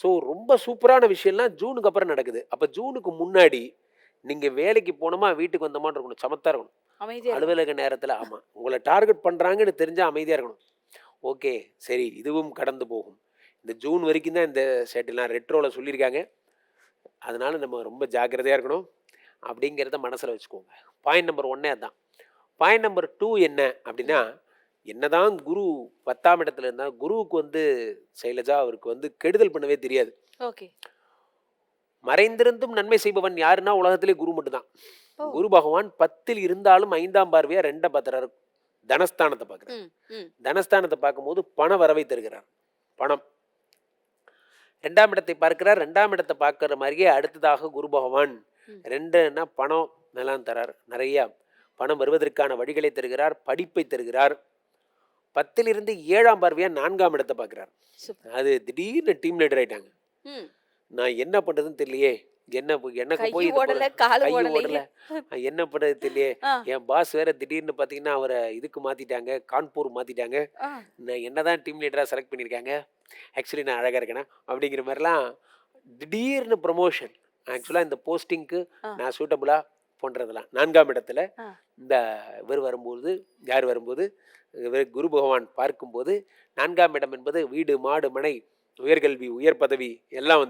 So ரொம்ப சூப்பரான விஷயம்லாம் ஜூனுக்கு அப்புறம் நடக்குது. அப்போ ஜூனுக்கு முன்னாடி நீங்கள் வேலைக்கு போனோமா வீட்டுக்கு வந்தோமான்னு இருக்கணும். சமத்தா இருக்கணும். அலுவலக நேரத்தில் ஆமாம் உங்களை டார்கெட் பண்ணுறாங்கன்னு தெரிஞ்சால் அமைதியாக இருக்கணும். ஓகே சரி இதுவும் கடந்து போகும். இந்த ஜூன் வரைக்கும் தான் இந்த செட்டிலாம் ரெட்ரோவில் சொல்லியிருக்காங்க. அதனால நம்ம ரொம்ப ஜாக்கிரதையாக இருக்கணும். அப்படிங்கிறத மனசில் வச்சுக்கோங்க. பாயிண்ட் நம்பர் ஒன்னே அதான். பாயிண்ட் நம்பர் டூ என்ன அப்படின்னா என்னதான் குரு பத்தாம் இடத்துல இருந்தால் குருவுக்கு வந்து சைலஜா அவருக்கு வந்து கெடுதல் பண்ணவே தெரியாது. ஓகே. மறைந்திருந்தும் நன்மை செய்பவன் யாருன்னா உலகத்திலே குரு மட்டும்தான். குரு பகவான் பத்தில் இருந்தாலும் ஐந்தாம் பார்வையா ரெண்ட பத்திரார் தனஸ்தானத்தை பார்க்குறார். தனஸ்தானத்தை பார்க்கும்போது பண வரவை தருகிறார். பணம். ரெண்டாம் இடத்தை பார்க்கிறார். ரெண்டாம் இடத்தை பார்க்குற மாதிரியே அடுத்ததாக குரு பகவான். ரெண்டுன்னா பணம் எல்லாம் தரார். நிறைய பணம் வருவதற்கான வழிகளை தருகிறார். படிப்பை தருகிறார். பத்திலிருந்து ஏழாம் பார்வையா நான்காம் இடத்தை பார்க்கிறார். அது திடீர்னு டீம் லீடர் ஆயிட்டாங்க. நான் என்ன பண்றதுன்னு தெரியலையே. என்ன எனக்கு போய் ஓடல என்ன பண்றது தெரியலையே. ஆ. என் பாஸ் வேற திடீர்னு பாத்தீங்கன்னா அவரை இதுக்கு மாத்திட்டாங்க கான்பூர் மாத்திட்டாங்க. நான் என்னதான் டீம் லீடரா செலக்ட் பண்ணியிருக்காங்க? ஆக்சுவலி நான் அழகா இருக்கேனா? அப்படிங்கிற மாதிரிலாம் திடீர்னு ப்ரமோஷன் ஆக்சுவலா இந்த போஸ்டிங்க்கு. நான் சூட்டபுளா போன்றதெல்லாம் நான்காம் இடத்துல. இந்த இவர் வரும்போது யார் வரும்போது குரு பகவான் பார்க்கும்போது நான்காம் இடம் என்பது வீடு மாடு மனை உயர்கல்வி உயர் பதவி எல்லாம் வந்து